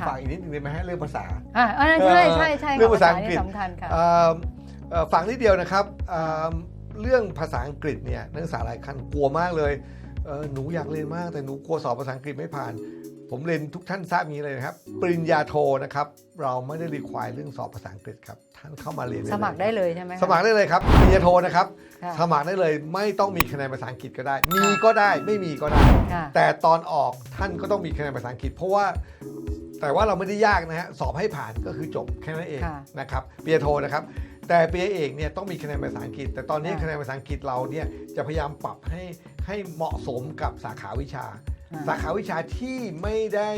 ค่ะฝากอีกนิดนึงได้ไหมฮะเรื่องภาษาอ่าอันนั้นใช่ใช่ใช่เรื่องค่ะภาษาอังกฤษนี่สำคัญค่ะเอ่อเอ่อฝากนิดเดียวนะครับเอ่อเรื่องภาษาอังกฤษเนี่ยนักศึกษาหลายคันกลัวมากเลยเอ่อหนูอยากเรียนมากแต่หนูกลัวสอบภาษาอังกฤษไม่ผ่าน ผมเรียนทุกท่านทราบอย่างนี้เลยนะครับ ปริญญาโทนะครับ เราไม่ได้รีควายเรื่องสอบภาษาอังกฤษครับ ท่านเข้ามาเรียนสมัครได้เลยใช่ไหมคะสมัครได้เลยครับปริญญาโทนะครับค่ะสมัครได้เลยไม่ต้องมีคะแนนภาษาอังกฤษก็ได้ มีก็ได้ไม่มีก็ได้ค่ะแต่ตอนออกท่านก็ต้องมีคะแนนภาษาอังกฤษ เพราะว่า แต่ว่าเราไม่ได้ยากนะฮะสอบให้ผ่านก็คือจบแค่นั้นเองค่ะ นะครับปริญญาโทนะครับ แต่ปริญญาเอกเนี่ยต้องมีคะแนนภาษาอังกฤษ แต่ตอนนี้ค่ะคะแนนภาษาอังกฤษเราเนี่ยจะพยายามปรับให้ให้เหมาะสมกับสาขาวิชาอ่าสาขาวิชาที่ไม่ได้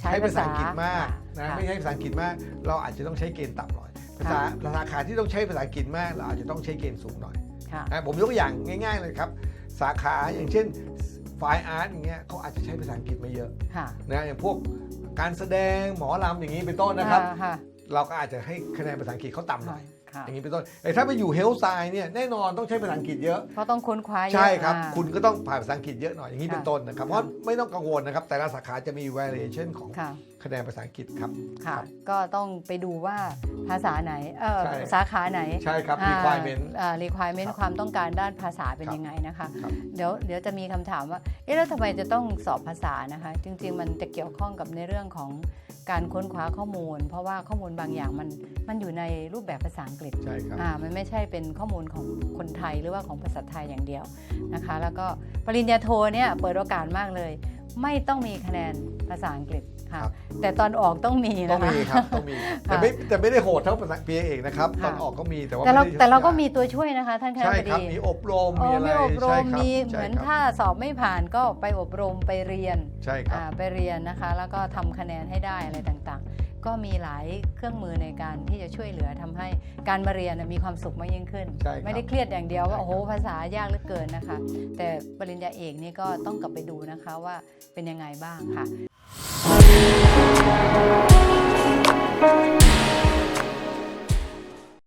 ใช้ใช้ภาษาอังกฤษมากภาษานะค่ะไม่ใช้ภาษาอังกฤษมาก เราอาจจะต้องใช้เกณฑ์ต่ำหน่อยภาษาสาขาที่ต้องใช้ภาษาอังกฤษมากเราอาจจะต้องใช้เกณฑ์สูงหน่อย ค่ะนะผมยกตัวอย่างง่ายๆเลยครับ สาขาอย่างเช่นไฟอาร์ตอย่างเงี้ยเขาอาจจะใช้ภาษาอังกฤษไม่เยอะค่ะ นะอย่างพวก การแสดงหมอลำอย่างนี้เป็นต้นนะครับ ค่ะเราก็อาจจะให้คะแนนภาษาอังกฤษเขาต่ำหน่อย ค่ะอย่างนี้เป็นต้นแต่ถ้าไปอยู่เฮลท์ไซน์เนี่ยแน่นอนต้องใช้ภาษาอังกฤษเยอะ เพราะต้องค้นคว้าเยอะใช่ครับ อ่า คุณก็ต้องผ่านภาษาอังกฤษเยอะหน่อยอย่างนี้ค่ะเป็นต้นนะครับ เพราะไม่ต้องกังวลนะครับ แต่ละสาขาจะมี variation ของค่ะคะแนนภาษาอังกฤษครับ ค่ะครับก็ต้องไปดูว่าภาษาไหนเออใช่ สาขาไหนใช่ครับ อ่า requirement อ่า requirement ครับความต้องการด้านภาษาเป็นครับ ยังไงนะคะ ครับ เดี๋ยวเดี๋ยวจะมีคำถามว่า เอ๊ะแล้วทำไมจะต้องสอบภาษานะคะ จริง ๆ มันจะเกี่ยวข้องกับในเรื่องของการค้นคว้าข้อมูล เพราะว่าข้อมูลบางอย่างมันมันอยู่ในรูปแบบภาษาอังกฤษ ใช่ครับ อ่ามันไม่ใช่เป็นข้อมูลของคนไทยหรือว่าของภาษาไทยอย่างเดียวนะคะ แล้วก็ปริญญาโทเนี่ยเปิดโอกาสมากเลย ไม่ต้องมีคะแนนภาษาอังกฤษค่ะ ครับ แต่ตอนออกต้องมีต้อนะงคะ มีครับต้องมีแต่ไม่แต่ไม่ได้โหดเท่าภาษาปีเอกนะครับค่ะตอนออกก็มีแต่ว่าแต่เราไม่ได้แต่เราก็ยมีตัวช่วยนะคะ ท่านคณะใช่บครับดีมีอบรมโอ้มีอะไรมีอบรใช่มคบมีใช่เหมือนครับถ้าสอบไม่ผ่านก็ไปอบรมไปเรียนใช่ครับ อ่าไปเรียนนะคะ แล้วก็ทำคะแนนให้ได้อะไรต่างๆ ก็มีหลายเครื่องมือในการที่จะช่วยเหลือทำให้การมาเรียนน่ะมีความสุขมากยิ่งขึ้นใช่ครับไม่ได้เครียดอย่างเดียวว่าใช่ครับโอ้โหภาษายากเหลือเกินนะคะ แต่ปริญญาเอกนี่ก็ต้องกลับไปดูนะคะว่าเป็นยังไงบ้างค่ะ